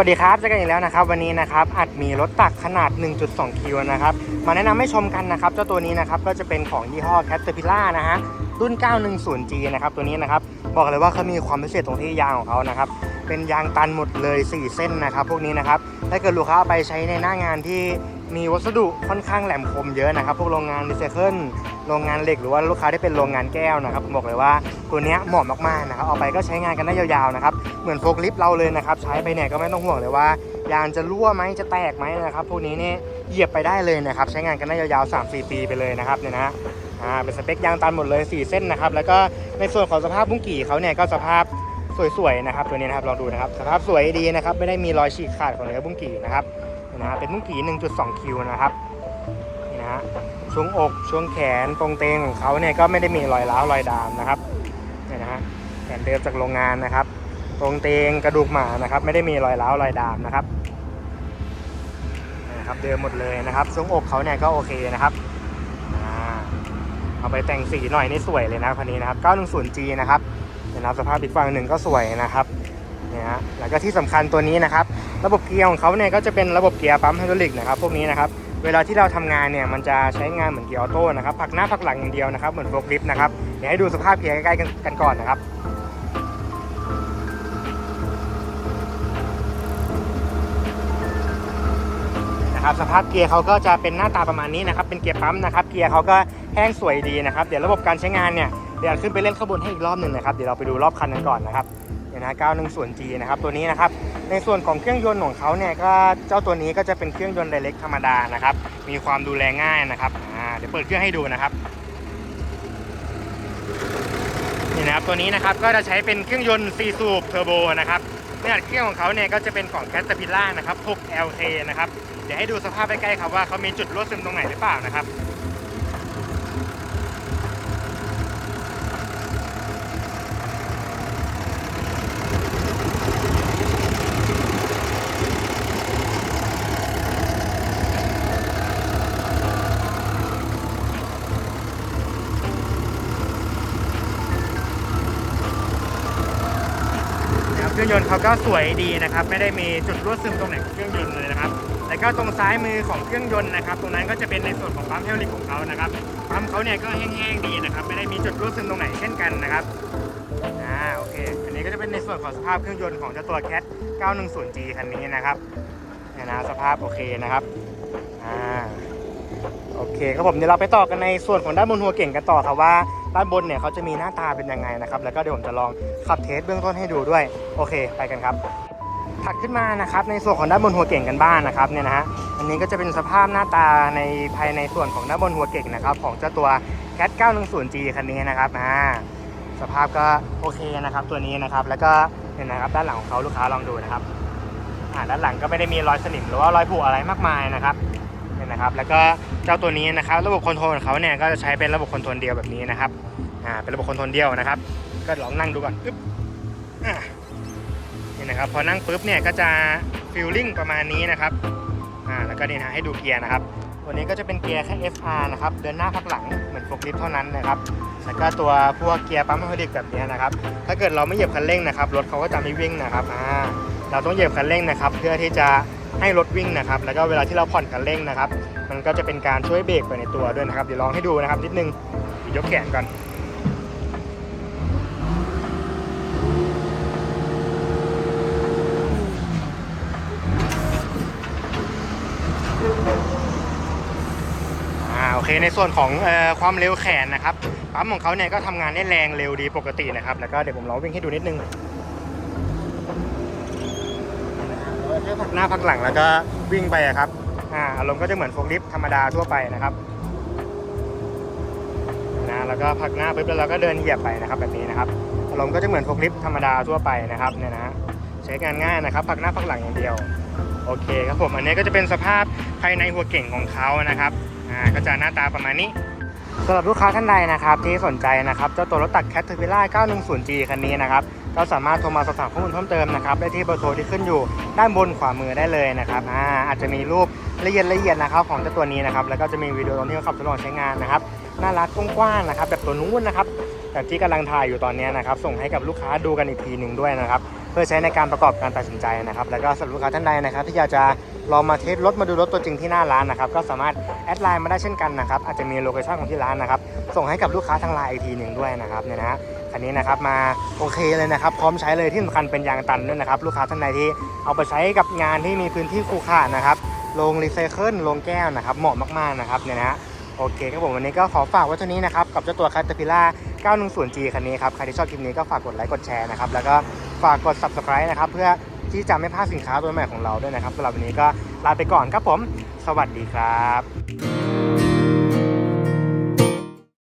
สวัสดีครับเจอกันอีกแล้วนะครับ วันนี้นะครับอัดมีรถตักขนาด 1.2 คิวนะครับ มาแนะนำให้ชมกันนะครับ เจ้าตัวนี้นะครับก็จะเป็นของยี่ห้อ Caterpillar นะฮะรุ่น 910G นะครับตัวนี้นะครับบอกเลยว่าเขามีความพิเศษตรงที่ยางของเขานะครับเป็นยางตันหมดเลย 4 เส้นนะครับ พวกนี้นะครับถ้าเกิดลูกค้าเอาไปใช้ในหน้างานที่ มีวัสดุค่อนข้างแหลมคมเยอะนะครับ พวกโรงงานรีไซเคิลโรงงานเหล็กหรือว่าลูกค้าที่เป็นโรงงานแก้วนะครับผมบอกเลยว่าตัวนี้เหมาะมากๆนะครับเอาไปก็ใช้งานกันได้ยาวๆนะครับเหมือนโฟกลิฟต์เราเลยนะครับใช้ไปเนี่ยก็ไม่ต้องห่วงเลยว่ายางจะรั่วไหมจะแตกไหมนะครับพวกนี้เนี่ยเหยียบไปได้เลยนะครับใช้งานกันได้ยาวๆ3-4ปีไปเลยนะครับเนี่ยนะฮะอ่าเป็นสเปคยางตันหมดเลย 4 เส้นนะครับแล้วก็ในส่วนของสภาพบุ้งกี่เขาเนี่ยก็สภาพสวยๆนะครับตัวนี้นะครับลองดูนะครับสภาพสวยดีนะครับไม่ได้มีรอยฉีกขาดของเนื้อบุ้งกี่นะครับ นะฮะเป็นบุ้งกี่1.2คิวนะครับนี่นะฮะช่วงอกช่วงแขนตรงเตงของเขาเนี่ยก็ไม่ได้มีรอยร้าวรอยดามนะครับนี่นะฮะแขนเดิมจากโรงงานนะครับ ตรงเตงกระดูกหมานะครับ ไม่ได้มีรอยร้าวรอยดามนะครับนะครับเดิมหมดเลยนะครับช่วงอกเขาเนี่ยก็โอเคนะครับเอาไปแต่งสีหน่อยนี่สวยเลยนะคันนี้นะครับ 910G นะครับเห็นะครับสภาพอีกฝั่งหนึ่งก็สวยนะครับ นี่ยฮะแล้วก็ที่สำคัญตัวนี้นะครับ ระบบเกียร์ของเขาเนี่ยก็จะเป็นระบบเกียร์ปั๊มไฮดรอลิกนะครับพวกนี้นะครับเวลาที่เราทำงานเนี่ยมันจะใช้งานเหมือนเกียร์ออโต้นะครับผักหน้าผักหลังอย่างเดียวนะครับเหมือนโฟล์คลิฟต์นะครับเดี๋ยวให้ดูสภาพเกียร์ใกล้ๆกันกันก่อนนะครับนะครับสภาพเกียร์เขาก็จะเป็นหน้าตาประมาณนี้นะครับเป็นเกียร์ปั๊มนะครับเกียร์เขาก็แห้งสวยดีนะครับเดี๋ยวระบบการใช้งานเนี่ยเดี๋ยวขึ้นไปเล่นข้างบนให้อีกรอบหนึ่งนะครับเดี๋ยวเราไปดูรอบคันกันก่อนนะครับ นี่ยนะ 910G นะครับตัวนี้นะครับในส่วนของเครื่องยนต์ของเขาเนี่ยก็เจ้าตัวนี้ก็จะเป็นเครื่องยนต์ไดเรกธรรมดานะครับมีความดูแลง่ายนะครับอ่าเดี๋ยวเปิดเครื่องให้ดูนะครับนี่นะครับตัวนี้นะครับก็จะใช้เป็นเครื่องยนต์4สูบเทอร์โบนะครับขนาดเครื่องของเขาเนี่ยก็จะเป็นของ Caterpillar นะครับ 6LK นะครับเดี๋ยวให้ดูสภาพใกล้ๆครับว่าเขามีจุดรั่วซึมตรงไหนหรือเปล่านะครับ เครื่องยนต์เขาก็สวยดีนะครับ ไม่ได้มีจุดรั่วซึมตรงไหนของเครื่องยนต์เลยนะครับแล้วก็ตรงซ้ายมือของเครื่องยนต์นะครับ ตรงนั้นก็จะเป็นในส่วนของปั๊มเฮลิกของเขานะครับปั๊มเขาเนี่ยก็แห้งๆดีนะครับ ไม่ได้มีจุดรั่วซึมตรงไหนเช่นกันนะครับอ่าโอเค อันนี้ก็จะเป็นในส่วนของสภาพเครื่องยนต์ของเจ้าตัว Cat 910G คันนี้นะครับเนี่ยนะสภาพโอเคนะครับอ่า โอเคครับผมเดี๋ยวเราไปต่อกันในส่วนของด้านบนหัวเก่งกันต่อครับว่าด้านบนเนี่ยเขาจะมีหน้าตาเป็นยังไงนะครับ แล้วก็เดี๋ยวผมจะลองขับเทสเบื้องต้นให้ดูด้วย โอเค ไปกันครับ ถัดขึ้นมานะครับในส่วนของด้านบนหัวเก่งกันบ้างนะครับเนี่ยนะฮะอันนี้ก็จะเป็นสภาพหน้าตาในภายในส่วนของด้านบนหัวเก่งนะครับของเจ้าตัว Cat 910G คันนี้นะครับอ่าสภาพก็โอเคนะครับตัวนี้นะครับแล้วก็เนี่ยนะครับด้านหลังของเขาลูกค้าลองดูนะครับอ่าด้านหลังก็ไม่ได้มีรอยสนิมหรือว่ารอยผุอะไรมากมายนะครับ นะครับแล้วก็เจ้าตัวนี้นะครับระบบคอนโทรลของเขาเนี่ยก็จะใช้เป็นระบบคอนโทรลเดียวแบบนี้นะครับอ่าเป็นระบบคอนโทรลเดียวนะครับ ก็ลองนั่งดูก่อนปึ๊บอ่านี่นะครับพอนั่งปุ๊บเนี่ยก็จะฟิลลิ่งประมาณนี้นะครับอ่าแล้วก็นี่นะให้ดูเกียร์นะครับตัวนี้ก็จะเป็นเกียร์แค่ FR นะครับเดินหน้าพักหลังเหมือนโฟล์คลิฟต์เท่านั้นนะครับแล้วก็ตัวพวกเกียร์ปั๊มไฮดรอลิกแบบนี้นะครับถ้าเกิดเราไม่เหยียบคันเร่งนะครับรถเขาก็จะไม่วิ่งนะครับอ่าเราต้องเหยียบคันเร่งนะครับ เพื่อที่จะ ให้รถวิ่งนะครับแล้วก็เวลาที่เราผ่อนคันเร่งนะครับ มันก็จะเป็นการช่วยเบรกไปในตัวด้วยนะครับเดี๋ยวลองให้ดูนะครับนิดนึงดี๋ยกแขนก่อนอ่าโอเคในส่วนของออความเร็วแขนนะครับปั๊มของเขาเนี่ยก็ทำงานได้แรงเร็วดีปกตินะครับ แล้วก็เดี๋ยวผมลองวิ่งให้ดูนิดนึง แค่พักหน้าพักหลังแล้วก็วิ่งไปครับ อ่าอารมณ์ก็จะเหมือนโฟล์คลิฟต์ธรรมดาทั่วไปนะครับนะแล้วก็พักหน้าปุ๊บแล้วเราก็เดินเหยียบไปนะครับ แบบนี้นะครับอารมณ์ก็จะเหมือนโฟล์คลิฟต์ธรรมดาทั่วไปนะครับเนี่ยนะใช้งานง่ายนะครับ พักหน้าพักหลังอย่างเดียวโอเคครับผมอันนี้ก็จะเป็นสภาพภายในหัวเก่งของเขานะครับอ่าก็จะหน้าตาประมาณนี้สำหรับลูกค้าท่านใดนะครับที่สนใจนะครับเจ้าตัวรถตัก Caterpillar 910G คันนี้นะครับ ก็สามารถโทรมาสอบถามข้อมูลเพิ่มเติมนะครับได้ที่เบอร์โทรที่ขึ้นอยู่ด้านบนขวามือได้เลยนะครับอ่าอาจจะมีรูปละเอียดละเอียดนะครับของเจ้าตัวนี้นะครับแล้วก็จะมีวิดีโอตอนที่เขาขับทดลองใช้งานนะครับน่ารักกว้างๆนะครับแบบตัวนู้นนะครับแบบที่กำลังถ่ายอยู่ตอนนี้นะครับส่งให้กับลูกค้าดูกันอีกทีหนึ่งด้วยนะครับเพื่อใช้ในการประกอบการตัดสินใจนะครับ แล้วก็สำหรับลูกค้าท่านใดนะครับ ที่อยากจะลองมาเทสรถมาดูรถตัวจริงที่หน้าร้านนะครับ ก็สามารถแอดไลน์มาได้เช่นกันนะครับ อาจจะมีโลเคชั่นของที่ร้านนะครับ ส่งให้กับลูกค้าทางไลน์อีกทีหนึ่งด้วยนะครับเนี่ยนะ คันนี้นะครับมาโอเคเลยนะครับ พร้อมใช้เลยที่สำคัญเป็นยางตันด้วยนะครับลูกค้าท่านใดที่เอาไปใช้กับงานที่มีพื้นที่คูขานะครับโรงรีไซเคิลโรงแก้วนะครับเหมาะมากๆนะครับเนี่ยนะฮะโอเคครับผมวันนี้ก็ขอฝากไว้เท่านี้นะครับกับเจ้าตัว Caterpillar 910G คันนี้ครับใครที่ชอบคลิปนี้ก็ฝากกดไลค์กดแชร์นะครับแล้วก็ฝากกด Subscribe นะครับเพื่อที่จะไม่พลาดสินค้าตัวใหม่ของเราด้วยนะครับสำหรับวันนี้ก็ลาไปก่อนครับผม สวัสดีครับ